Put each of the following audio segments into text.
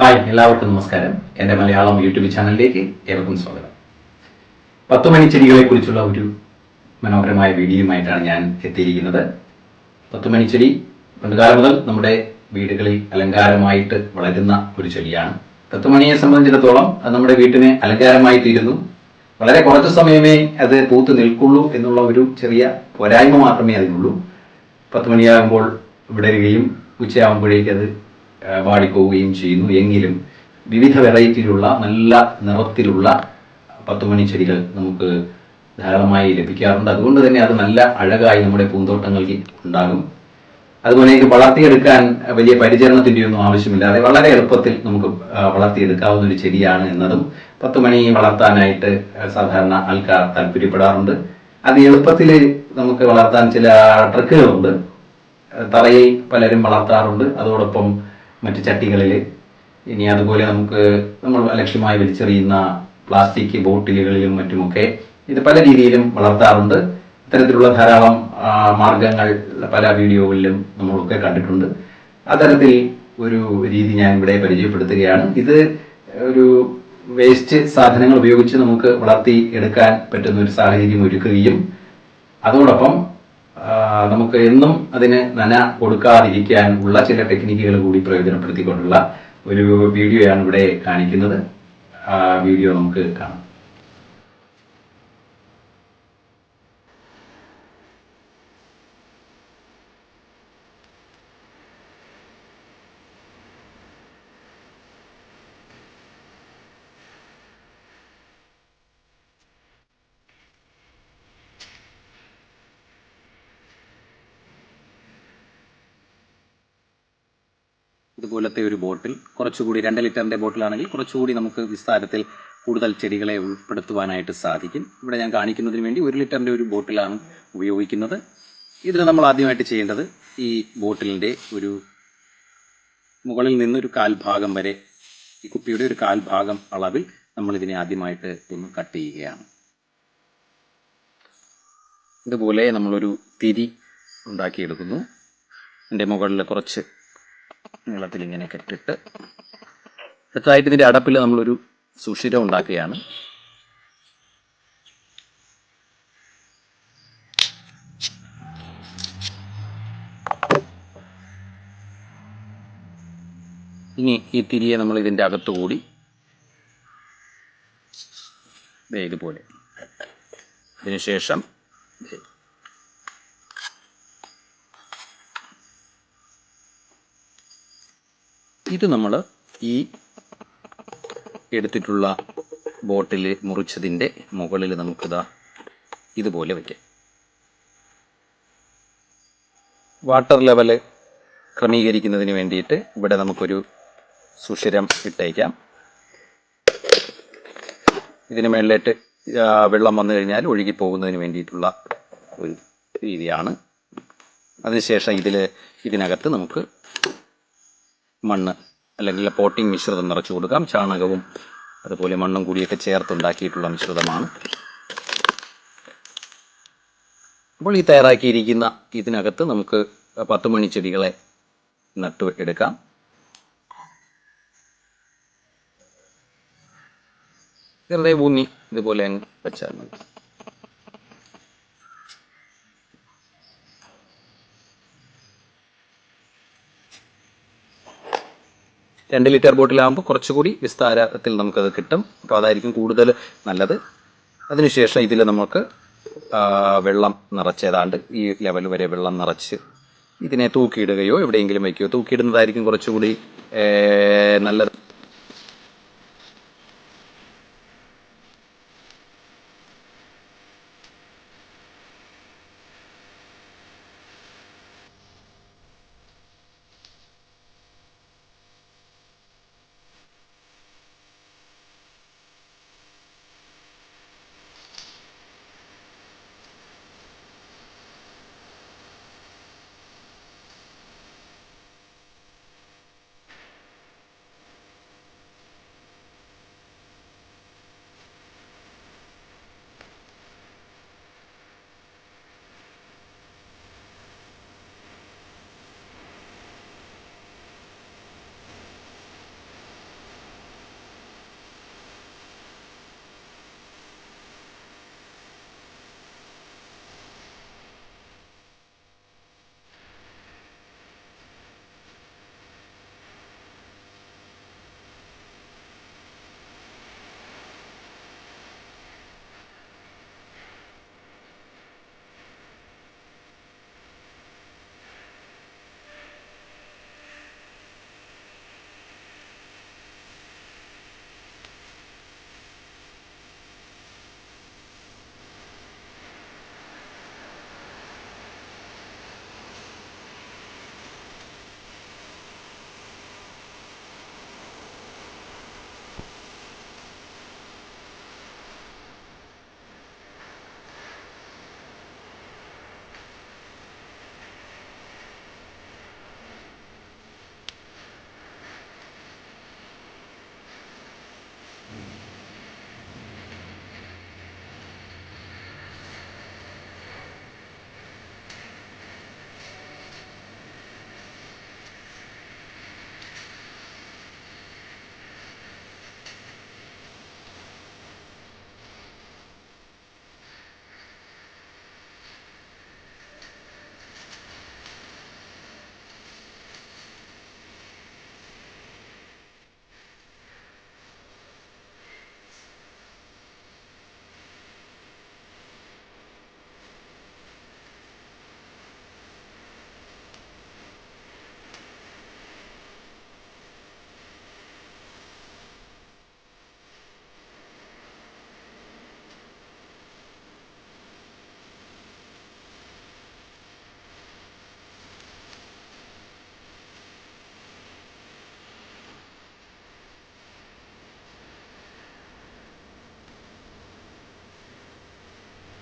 Hi എല്ലാവർക്കും നമസ്കാരം. എന്റെ മലയാളം യൂട്യൂബ് ചാനലിലേക്ക് ഏവർക്കും സ്വാഗതം. പത്ത് മണി ചെടികളെ കുറിച്ചുള്ള ഒരു മനോഹരമായ വീഡിയോയുമായിട്ടാണ് ഞാൻ എത്തിയിരിക്കുന്നത്. പത്ത് മണി ചെടി പണ്ടുകാലം മുതൽ നമ്മുടെ വീടുകളിൽ അലങ്കാരമായിട്ട് വളരുന്ന ഒരു ചെടിയാണ്. പത്തുമണിയെ സംബന്ധിച്ചിടത്തോളം അത് നമ്മുടെ വീട്ടിന് അലങ്കാരമായി തീരുന്നു. വളരെ കുറച്ച് സമയമേ അത് പൂത്ത് നിൽക്കുള്ളൂ എന്നുള്ള ഒരു ചെറിയ പോരായ്മ മാത്രമേ അതിനുള്ളൂ. പത്ത് മണിയാകുമ്പോൾ വിടരുകയും ഉച്ചയാകുമ്പോഴേക്ക് അത് വാടിപ്പോവുകയും ചെയ്യുന്നു. എങ്കിലും വിവിധ വെറൈറ്റിയിലുള്ള നല്ല നിറത്തിലുള്ള പത്തുമണി ചെടികൾ നമുക്ക് ധാരാളമായി ലഭിക്കാറുണ്ട്. അതുകൊണ്ട് തന്നെ അത് നല്ല അഴകായി നമ്മുടെ പൂന്തോട്ടങ്ങൾക്ക് ഉണ്ടാകും. അതുപോലെ ഇത് വളർത്തിയെടുക്കാൻ വലിയ പരിചരണത്തിന്റെ ഒന്നും ആവശ്യമില്ലാതെ വളരെ എളുപ്പത്തിൽ നമുക്ക് വളർത്തിയെടുക്കാവുന്ന ഒരു ചെടിയാണ് എന്നതും പത്ത് മണി വളർത്താനായിട്ട് സാധാരണ ആൾക്കാർ താല്പര്യപ്പെടാറുണ്ട്. അത് എളുപ്പത്തിൽ നമുക്ക് വളർത്താൻ ചില ട്രിക്കുകളുണ്ട്. തറയിൽ പലരും വളർത്താറുണ്ട്. അതോടൊപ്പം മറ്റു ചട്ടികളിൽ ഇനി അതുപോലെ നമുക്ക് നമ്മൾ ലക്ഷ്യമായി വലിച്ചെറിയുന്ന പ്ലാസ്റ്റിക് ബോട്ടിലുകളിലും മറ്റുമൊക്കെ ഇത് പല രീതിയിലും വളർത്താറുണ്ട്. ഇത്തരത്തിലുള്ള ധാരാളം മാർഗങ്ങൾ പല വീഡിയോകളിലും നമ്മളൊക്കെ കണ്ടിട്ടുണ്ട്. അത്തരത്തിൽ ഒരു രീതി ഞാൻ ഇവിടെ പരിചയപ്പെടുത്തുകയാണ്. ഇത് ഒരു വേസ്റ്റ് സാധനങ്ങൾ ഉപയോഗിച്ച് നമുക്ക് വളർത്തി എടുക്കാൻ പറ്റുന്ന ഒരു സാഹചര്യം ഒരുക്കുകയും അതോടൊപ്പം നമുക്ക് എന്നും അതിന് നന കൊടുക്കാതിരിക്കാൻ ഉള്ള ചില ടെക്നിക്കുകൾ കൂടി പ്രയോജനപ്പെടുത്തിക്കൊണ്ടുള്ള ഒരു വീഡിയോയാണ് ഇവിടെ കാണിക്കുന്നത്. വീഡിയോ നമുക്ക് കാണാം. ഇതുപോലത്തെ ഒരു ബോട്ടിൽ കുറച്ചുകൂടി രണ്ട് ലിറ്ററിന്റെ ബോട്ടിലാണെങ്കിൽ കുറച്ചുകൂടി നമുക്ക് വിസ്താരത്തിൽ കൂടുതൽ ചെടികളെ ഉൾപ്പെടുത്തുവാനായിട്ട് സാധിക്കും. ഇവിടെ ഞാൻ കാണിക്കുന്നതിന് വേണ്ടി ഒരു ലിറ്ററിന്റെ ഒരു ബോട്ടിലാണ് ഉപയോഗിക്കുന്നത്. ഇതിൽ നമ്മൾ ആദ്യമായിട്ട് ചെയ്യേണ്ടത് ഈ ബോട്ടിലിന്റെ ഒരു മുകളിൽ നിന്നൊരു കാൽഭാഗം വരെ ഈ കുപ്പിയുടെ ഒരു കാൽഭാഗം അളവിൽ നമ്മൾ ഇതിനെ ആദ്യമായിട്ട് ഒന്ന് കട്ട് ചെയ്യുകയാണ്. ഇതുപോലെ നമ്മളൊരു തിരി ഉണ്ടാക്കിയെടുക്കുന്നു. എന്റെ മുകളിൽ കുറച്ച് നീളത്തിൽ ഇങ്ങനെ കെട്ടിട്ട് അടുത്തതായിട്ട് ഇതിന്റെ അടപ്പിൽ നമ്മളൊരു സുഷിരം ഉണ്ടാക്കുകയാണ്. ഇനി ഈ തിരിയെ നമ്മൾ ഇതിന്റെ അകത്തു കൂടി ഇതുപോലെ. ഇതിനുശേഷം ഇത് നമ്മൾ ഈ എടുത്തിട്ടുള്ള ബോട്ടിൽ മുറിച്ചതിന്റെ മുകളിൽ നമുക്കിതാ ഇതുപോലെ വയ്ക്കാം. വാട്ടർ ലെവൽ ക്രമീകരിക്കുന്നതിന് വേണ്ടിയിട്ട് ഇവിടെ നമുക്കൊരു സുഷിരം ഇട്ടേക്കാം. ഇതിന് മേളിലേറ്റ് വെള്ളം വന്നു കഴിഞ്ഞാൽ ഒഴുകി പോകുന്നതിന് വേണ്ടിയിട്ടുള്ള ഒരു രീതിയാണ്. അതിനുശേഷം ഇതിൽ ഇതിനകത്ത് നമുക്ക് മണ്ണ് അല്ലെങ്കിൽ പോട്ടിംഗ് മിശ്രിതം നിറച്ചു കൊടുക്കാം. ചാണകവും അതുപോലെ മണ്ണും കൂടിയൊക്കെ ചേർത്തുണ്ടാക്കിയിട്ടുള്ള മിശ്രിതമാണ്. അപ്പോൾ ഈ തയ്യാറാക്കിയിരിക്കുന്ന ഇതിനകത്ത് നമുക്ക് പത്ത് മണി ചെടികളെ നട്ടു എടുക്കാം. ചെറുതായി ഊന്നി ഇതുപോലെ വെച്ചാൽ മതി. രണ്ട് ലിറ്റർ ബോട്ടിലാകുമ്പോൾ കുറച്ചുകൂടി വിസ്താരത്തിൽ നമുക്കത് കിട്ടും. അപ്പോൾ അതായിരിക്കും കൂടുതൽ നല്ലത്. അതിനുശേഷം ഇതിൽ നമുക്ക് വെള്ളം നിറച്ച് ഏതാണ്ട് ഈ ലെവൽ വരെ വെള്ളം നിറച്ച് ഇതിനെ തൂക്കിയിടുകയോ എവിടെയെങ്കിലും വയ്ക്കുകയോ. തൂക്കിയിടുന്നതായിരിക്കും കുറച്ചുകൂടി നല്ലത്.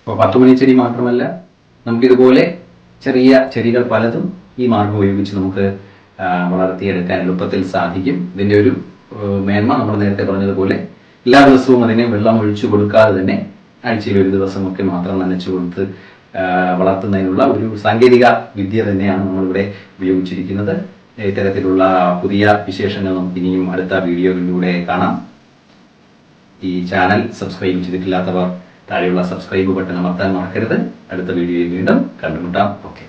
അപ്പോൾ പത്ത് മണി ചെടി മാത്രമല്ല നമുക്കിതുപോലെ ചെറിയ ചെടികൾ പലതും ഈ മാർഗം ഉപയോഗിച്ച് നമുക്ക് വളർത്തിയെടുക്കാൻ എളുപ്പത്തിൽ സാധിക്കും. ഇതിന്റെ ഒരു മേന്മ നമ്മൾ നേരത്തെ പറഞ്ഞതുപോലെ എല്ലാ ദിവസവും അതിനെ വെള്ളം ഒഴിച്ചു കൊടുക്കാതെ തന്നെ ആഴ്ചയിൽ ഒരു ദിവസമൊക്കെ മാത്രം നനച്ചു കൊടുത്ത് വളർത്തുന്നതിനുള്ള ഒരു സാങ്കേതിക വിദ്യ തന്നെയാണ് നമ്മളിവിടെ ഉപയോഗിച്ചിരിക്കുന്നത്. ഇത്തരത്തിലുള്ള പുതിയ വിശേഷങ്ങൾ നമുക്ക് ഇനിയും അടുത്ത വീഡിയോയിലൂടെ കാണാം. ഈ ചാനൽ സബ്സ്ക്രൈബ് ചെയ്തിട്ടില്ലാത്തവർ താഴെയുള്ള സബ്സ്ക്രൈബ് ബട്ടൺ അമർത്താൻ മറക്കരുത്. അടുത്ത വീഡിയോയിൽ വീണ്ടും കണ്ടുമുട്ടാം. ഓക്കെ